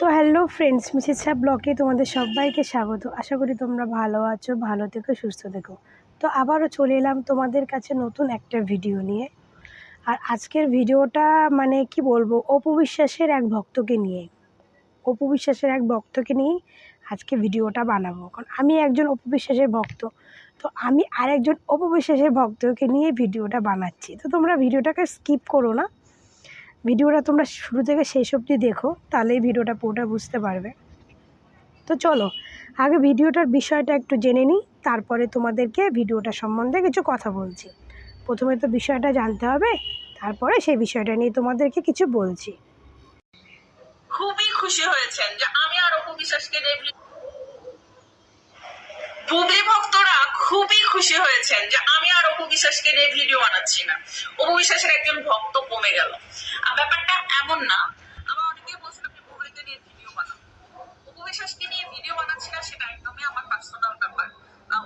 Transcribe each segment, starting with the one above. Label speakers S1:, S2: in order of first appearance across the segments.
S1: তো hello friends Mrs Shah ব্লকে তোমাদের সবাইকে স্বাগত। আশা করি তোমরা ভালো আছো, ভালো থেকো, সুস্থ থেকো। তো আবারও চলে এলাম তোমাদের কাছে নতুন একটা ভিডিও নিয়ে। আর আজকের ভিডিওটা মানে কি বলব অপু বিশ্বাসের এক ভক্তকে নিয়ে। অপু বিশ্বাসের এক ভক্তকে নিয়েই আজকে ভিডিওটা বানাবো। কারণ আমি একজন অপু বিশ্বাসের ভক্ত, তো আমি আরেকজন অপু বিশ্বাসের ভক্তকে নিয়ে ভিডিওটা বানাচ্ছি। তো তোমরা ভিডিওটাকে স্কিপ করো না ভিডিওটা তোমরা শুরু থেকে শেষ অবধি দেখো, তাহলেই ভিডিওটা পুরোটা বুঝতে পারবে। তো চলো, আগে ভিডিওটার বিষয়টা একটু জেনে নিই, তারপরে তোমাদেরকে ভিডিওটা সম্বন্ধে কিছু কথা বলছি। প্রথমে তো বিষয়টা জানতে হবে, তারপরে সেই বিষয়টা নিয়ে তোমাদেরকে কিছু বলছি।
S2: খুবই খুশি হয়েছেন যে আমি আর অপু বিশ্বাসকে নিয়ে বুবলি ভক্তরা খুবই খুশি হয়েছেন যে আমি আর অপু বিশ্বাসকে নিয়ে ভিডিও বানাচ্ছি না। অপু বিশ্বাসের একজন ভক্ত কমে গেল। আর ব্যাপারটা এমন না, আমার অনেকে বলছিল নিয়ে ভিডিও অপু বিশ্বাসকে নিয়ে ভিডিও বানাচ্ছি না সেটা একদমই আমার পার্সোনাল ব্যাপার।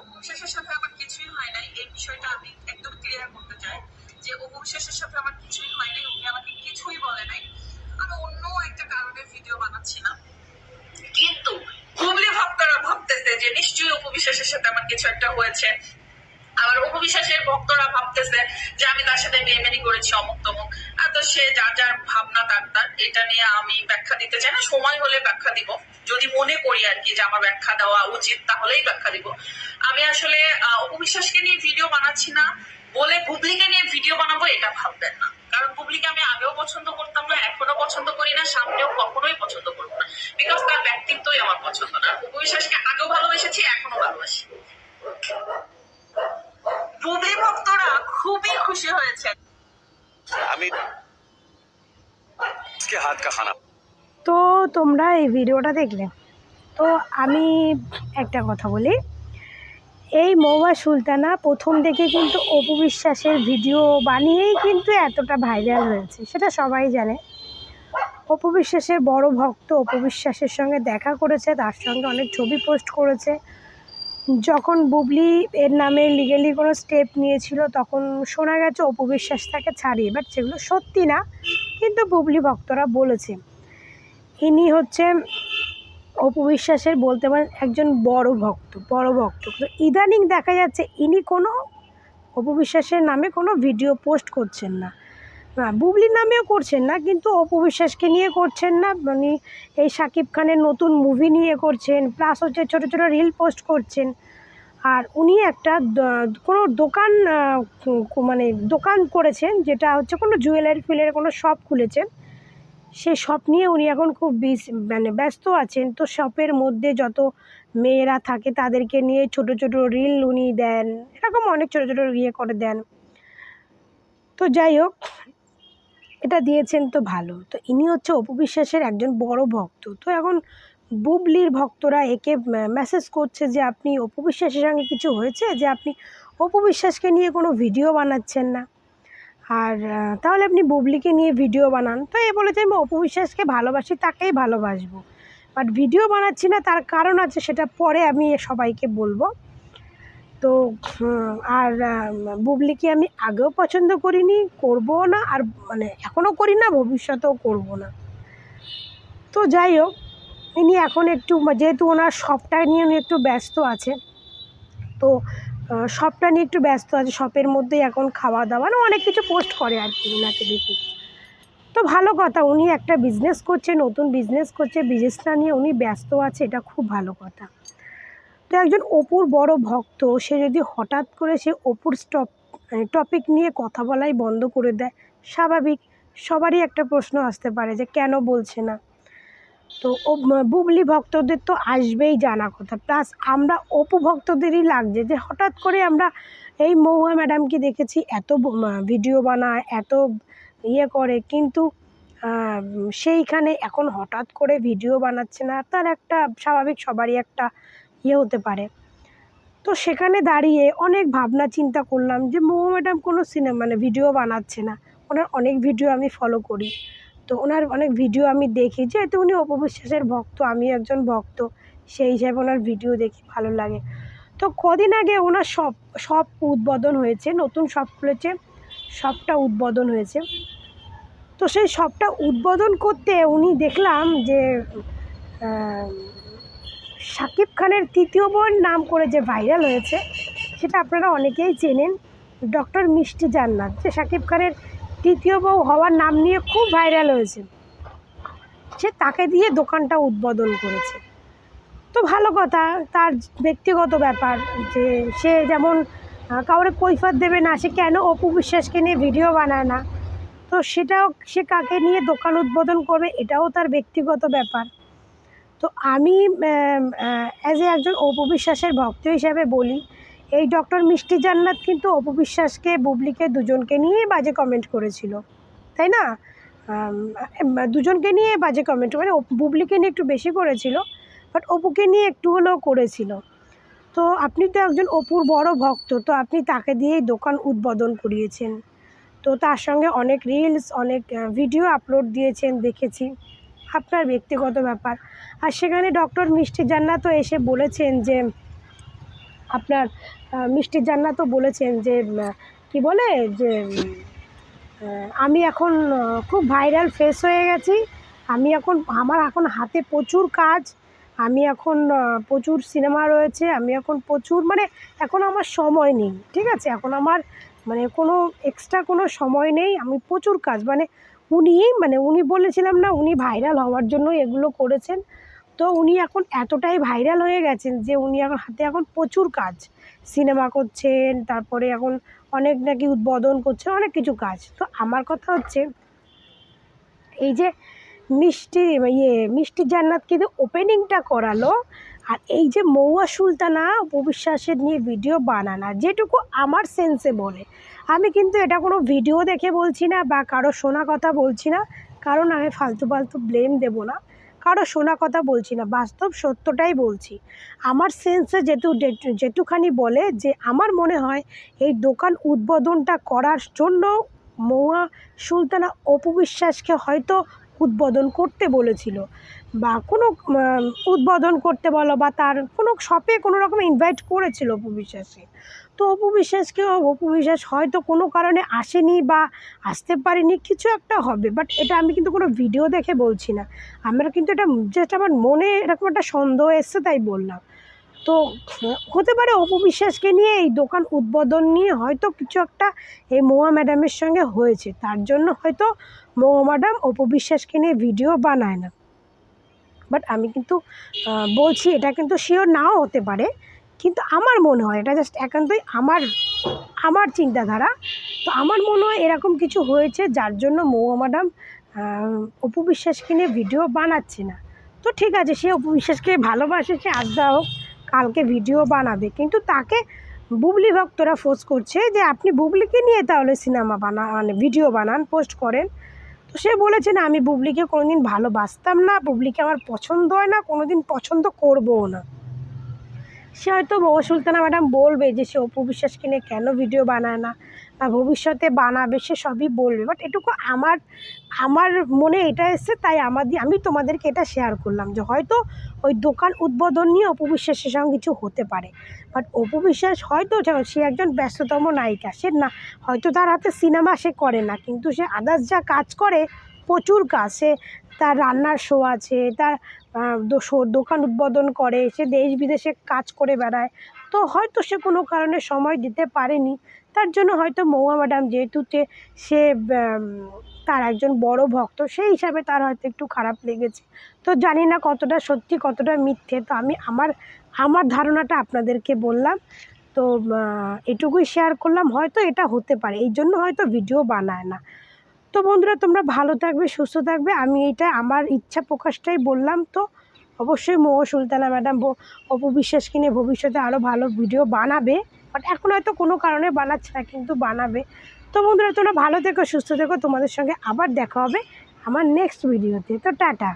S2: অপু বিশ্বাসের সাথে আমার কিছুই হয় নাই। এই বিষয়টা আমি একদম ক্লিয়ার করতে চাই যে অপু বিশ্বাসের সাথে আমার কিছুই হয় নাই। উনি আমাকে কিছুই বলে নাই আমি অন্য একটা কারণে ভিডিও বানাচ্ছি না কিন্তু হুগলি ভক্তরা ভাবতেছে যে নিশ্চয়ই উপবিশ্বাসের সাথে আমার কিছু একটা হয়েছে। আবার উপবিশ্বাসের ভক্তরা ভাবতেছে যে আমি তার সাথে বেমেনি করেছি অমুক তমুক। আর তো সে যার যার ভাবনা তার তার এটা নিয়ে আমি ব্যাখ্যা দিতে চাই না সময় হলে ব্যাখ্যা দিব। যদি মনে করি আর কি যে আমার ব্যাখ্যা দেওয়া উচিত তাহলেই ব্যাখ্যা দিব। আমি আসলে আহ, উপবিশ্বাসকে নিয়ে ভিডিও বানাচ্ছি না বলে বুবলিকে নিয়ে ভিডিও বানাবো এটা ভাববেন না। কারণ পুবলিকে আমি আগেও পছন্দ করতাম না এখনও পছন্দ করি না সামনেও কখনোই পছন্দ করব না। বিকজ তার ব্যক্তিত্বই আমার পছন্দ না। বুবু বিশ্বাসকে আগেও ভালোবেসেছি এখনও ভালোবাসি। বুবলি ভক্তরা খুবই খুশি হয়েছে
S3: আমি হাত কা খানা।
S1: তো তোমরা এই ভিডিওটা দেখলে। তো আমি একটা কথা বলি। এই মৌয়া সুলতানা প্রথম থেকে কিন্তু অপু বিশ্বাসের ভিডিও বানিয়েই কিন্তু এতটা ভাইরাল হয়েছে, সেটা সবাই জানে। অপু বিশ্বাসের বড় ভক্ত অপু বিশ্বাসের সঙ্গে দেখা করেছে, তার সঙ্গে অনেক ছবি পোস্ট করেছে। যখন বুবলি এর নামে লিগেলি কোনো স্টেপ নিয়েছিল, তখন শোনা গেছে অপু বিশ্বাস তাকে ছাড়িয়ে বাট সেগুলো সত্যি না, কিন্তু বুবলি ভক্তরা বলেছে। ইনি হচ্ছে অপু বিশ্বাসের বলতে পারেন একজন বড় ভক্ত বড় ভক্ত। তো ইদানিং দেখা যাচ্ছে ইনি কোনো অপবিশ্বাসের নামে কোনো ভিডিও পোস্ট করছেন না। বুবলির নামেও করছেন না, কিন্তু অপবিশ্বাসকে নিয়ে করছেন না। মানে এই শাকিব খানের নতুন মুভি নিয়ে করছেন প্লাস হচ্ছে ছোটো ছোটো রিল পোস্ট করছেন। আর উনি একটা কোনো দোকান মানে দোকান করেছেন, যেটা হচ্ছে কোনো জুয়েলারি ফিলের কোনো শপ খুলেছেন। সেই শপ নিয়ে উনি এখন খুব মানে ব্যস্ত আছেন। তো শপের মধ্যে যত মেয়েরা থাকে তাদেরকে নিয়ে ছোট ছোট রিল উনি দেন, এরকম অনেক ছোট ছোট ইয়ে করে দেন। তো যাই হোক, এটা দিয়েছেন তো ভালো। তো ইনি হচ্ছে অপু বিশ্বাসের একজন বড় ভক্ত। তো এখন বুবলির ভক্তরা একে মেসেজ করছে যে আপনি অপু বিশ্বাসের সঙ্গে কিছু হয়েছে? যে আপনি অপু বিশ্বাসকে নিয়ে কোনো ভিডিও বানাচ্ছেন না? আর তাহলে আপনি বুবলিকে নিয়ে ভিডিও বানান। তো এ বলেছে, আমি অপু বিশ্বাসকে ভালোবাসি, তাকেই ভালোবাসবো। বাট ভিডিও বানাচ্ছি না, তার কারণ আছে, সেটা পরে আমি সবাইকে বলব। তো আর বুবলিকে আমি আগেও পছন্দ করিনি, করবও না, আর মানে এখনও করি না, ভবিষ্যতেও করব না। তো যাই হোক, ইনি এখন একটু, যেহেতু ওনার শপটা নিয়ে উনি একটু ব্যস্ত আছে, তো শপটা নিয়ে একটু ব্যস্ত আছে শপের মধ্যেই এখন খাওয়া দাওয়া না অনেক কিছু পোস্ট করে আর কি ওনাকে দেখি। তো ভালো কথা, উনি একটা বিজনেস করছে, নতুন বিজনেস করছে বিজনেসটা নিয়ে উনি ব্যস্ত আছে, এটা খুব ভালো কথা। তো একজন অপুর বড় ভক্ত, সে যদি হঠাৎ করে সে অপুর স্টপ টপিক নিয়ে কথা বলাই বন্ধ করে দেয়, স্বাভাবিক, সবারই একটা প্রশ্ন আসতে পারে যে কেন বলছে না? তো বুবলি ভক্তদের তো আসবেই জানা কথা। প্লাস আমরা অপু ভক্তদেরই লাগছে যে হঠাৎ করে আমরা এই মহুয়া ম্যাডামকে দেখেছি, এত ভিডিও বানায়, এত ইয়ে করে। কিন্তু সেইখানে এখন হঠাৎ করে ভিডিও বানাচ্ছে না, তার একটা স্বাভাবিক সবারই একটা ইয়ে হতে পারে। তো সেখানে দাঁড়িয়ে অনেক ভাবনা চিন্তা করলাম যে মহু ম্যাডাম কোনো সিনেমা মানে ভিডিও বানাচ্ছে না। ওনার অনেক ভিডিও আমি ফলো করি। তো ওনার অনেক ভিডিও আমি দেখি, যেহেতু উনি অপবিশ্বাসের ভক্ত আমি একজন ভক্ত, সেই হিসাবে ওনার ভিডিও দেখি, ভালো লাগে। তো কদিন আগে ওনার সব সব উদ্বোধন হয়েছে, নতুন সব খুলেছে, সবটা উদ্বোধন হয়েছে। তো সেই সবটা উদ্বোধন করতে উনি দেখলাম যে শাকিব খানের তৃতীয় বোন নাম করে যে ভাইরাল হয়েছে, সেটা আপনারা অনেকেই চেনেন ডক্টর মিষ্টি জান্নাত। যে শাকিব খানের তৃতীয় বউ হওয়ার নাম নিয়ে খুব ভাইরাল হয়েছে। সে তাকে দিয়ে দোকানটা উদ্বোধন করেছে। তো ভালো কথা, তার ব্যক্তিগত ব্যাপার যে সে যেমন কাউরে কৈফত দেবে না, সে কেন অপু বিশ্বাসকে নিয়ে ভিডিও বানায় না? তো সেটাও সে কাকে নিয়ে দোকান উদ্বোধন করবে, এটাও তার ব্যক্তিগত ব্যাপার। তো আমি অ্যাজ এ একজন অপু বিশ্বাসের ভক্ত হিসাবে বলি এই ডক্টর মিষ্টি জান্নাত কিন্তু অপু বিশ্বাসকে, বুবলিকে দুজনকে নিয়ে বাজে কমেন্ট করেছিল, তাই না? দুজনকে নিয়ে বাজে কমেন্ট মানে বুবলিকে নিয়ে একটু বেশি করেছিল বাট অপুকে নিয়ে একটু হলেও করেছিল। তো আপনি তো একজন অপুর বড় ভক্ত, তো আপনি তাকে দিয়েই দোকান উদ্বোধন করিয়েছেন। তো তার সঙ্গে অনেক রিলস অনেক ভিডিও আপলোড দিয়েছেন, দেখেছি। আপনার ব্যক্তিগত ব্যাপার। আর সেখানে ডক্টর মিষ্টি জান্নাতও এসে বলেছেন যে, আপনার আহ, মিষ্টি জান্নাতও বলেছেন যে কি বলে যে আমি এখন খুব ভাইরাল ফেস হয়ে গেছি। আমি এখন আমার এখন হাতে প্রচুর কাজ। আমি এখন প্রচুর সিনেমা রয়েছে। আমি এখন প্রচুর মানে এখন আমার সময় নেই ঠিক আছে? এখন আমার মানে কোনো এক্সট্রা কোনো সময় নেই। আমি প্রচুর কাজ মানে উনি মানে উনি বলেছিলাম না উনি ভাইরাল হওয়ার জন্য এগুলো করেছেন। তো উনি এখন এতটাই ভাইরাল হয়ে গেছেন যে উনি এখন হাতে এখন প্রচুর কাজ। সিনেমা করছেন, তারপরে এখন অনেক নাকি উদ্বোধন করছেন অনেক কিছু কাজ। তো আমার কথা হচ্ছে, এই যে মিষ্টি ইয়ে মিষ্টি জান্নাত কিন্তু ওপেনিংটা করালো, আর এই যে মৌয়া সুলতানা উপবিশ্বাসের নিয়ে ভিডিও বানানা, যেটুকু আমার সেন্সে বলে। আমি কিন্তু এটা কোনো ভিডিও দেখে বলছি না বা কারও শোনা কথা বলছি না, কারণ আমি ফালতু ফালতু ব্লেম দেব না। কারও শোনা কথা বলছি না, বাস্তব সত্যটাই বলছি। আমার সেন্সে যেটু যেটু- যেটুখানি বলে যে আমার মনে হয় এই দোকান উদ্বোধনটা করার জন্য মৌয়া সুলতানা অপু বিশ্বাসকে হয়তো উদ্বোধন করতে বলেছিল বা কোনো উদ্বোধন করতে বলো বা তার কোনো শপে কোনো রকম ইনভাইট করেছিল অপু বিশ্বাসকে। তো অপু বিশ্বাসকে অপু বিশ্বাস হয়তো কোনো কারণে আসেনি বা আসতে পারেনি, কিছু একটা হবে। বাট এটা আমি কিন্তু কোনো ভিডিও দেখে বলছি না। আমরা কিন্তু এটা জাস্ট আমার মনে এরকম একটা সন্দেহ এসছে তাই বললাম। তো হতে পারে অপু বিশ্বাসকে নিয়ে এই দোকান উদ্বোধন নিয়ে হয়তো কিছু একটা এই মোয়া ম্যাডামের সঙ্গে হয়েছে। তার জন্য হয়তো মোয়া ম্যাডাম অপু বিশ্বাসকে নিয়ে ভিডিও বানায় না। বাট আমি কিন্তু বলছি এটা কিন্তু শিওর নাও হতে পারে। কিন্তু আমার মনে হয়, এটা জাস্ট একান্তই আমার আমার চিন্তাধারা। তো আমার মনে হয় এরকম কিছু হয়েছে যার জন্য মৌয়া ম্যাডাম অপু বিশ্বাসকে নিয়ে ভিডিও বানাচ্ছে না। তো ঠিক আছে, সে অপু বিশ্বাসকে ভালোবাসে, সে আজ হোক, কালকে ভিডিও বানাবে। কিন্তু তাকে বুবলি ভক্তরা ফোর্স করছে যে আপনি বুবলিকে নিয়ে তাহলে সিনেমা বানা মানে ভিডিও বানান পোস্ট করেন। তো সে বলেছে, না, আমি বুবলিকে কোনোদিন ভালোবাসতাম না, বুবলিকে আমার পছন্দ হয় না, কোনোদিন পছন্দ করবও না। সে হয়তো সুলতানা ম্যাডাম বলবে যে সে অপু বিশ্বাসকে নিয়ে কেন ভিডিও বানায় না বা ভবিষ্যতে বানাবে সে সবই বলবে। বাট এটুকু আমার আমার মনে এটা এসছে, তাই আমার আমি তোমাদেরকে এটা শেয়ার করলাম যে হয়তো ওই দোকান উদ্বোধন নিয়ে অপু বিশ্বাসের সঙ্গে কিছু হতে পারে। বাট অপু বিশ্বাস হয়তো সে একজন ব্যস্ততম নায়িকা, সে না, হয়তো তার হাতে সিনেমা সে করে না, কিন্তু সে আদার্স যা কাজ করে, প্রচুর কাজ, সে তার রান্নার শো আছে, তার দোকান উদ্বোধন করে, সে দেশ বিদেশে কাজ করে বেড়ায়। তো হয়তো সে কোনো কারণে সময় দিতে পারেনি। তার জন্য হয়তো মৌয়া ম্যাডাম যেহেতু সে তার একজন বড় ভক্ত, সেই হিসাবে তার হয়তো একটু খারাপ লেগেছে। তো জানি না কতটা সত্যি, কতটা মিথ্যে। তো আমি আমার আমার ধারণাটা আপনাদেরকে বললাম। তো এটুকুই শেয়ার করলাম। হয়তো এটা হতে পারে। এই জন্য হয়তো ভিডিও বানায় না। তো বন্ধুরা, তোমরা ভালো থাকবে, সুস্থ থাকবে। আমি এটা আমার ইচ্ছা প্রকাশটাই বললাম তো। অবশ্যই মো সুলতানা ম্যাডাম অপু বিশ্বাসকে নিয়ে ভবিষ্যতে আরও ভালো ভিডিও বানাবে। বাট এখন হয়তো কোনো কারণে বানাচ্ছে না, কিন্তু বানাবে। তো বন্ধুরা, তোমরা ভালো থেকো, সুস্থ থেকো। তোমাদের সঙ্গে আবার দেখা হবে আমার নেক্সট ভিডিওতে তো টাটা।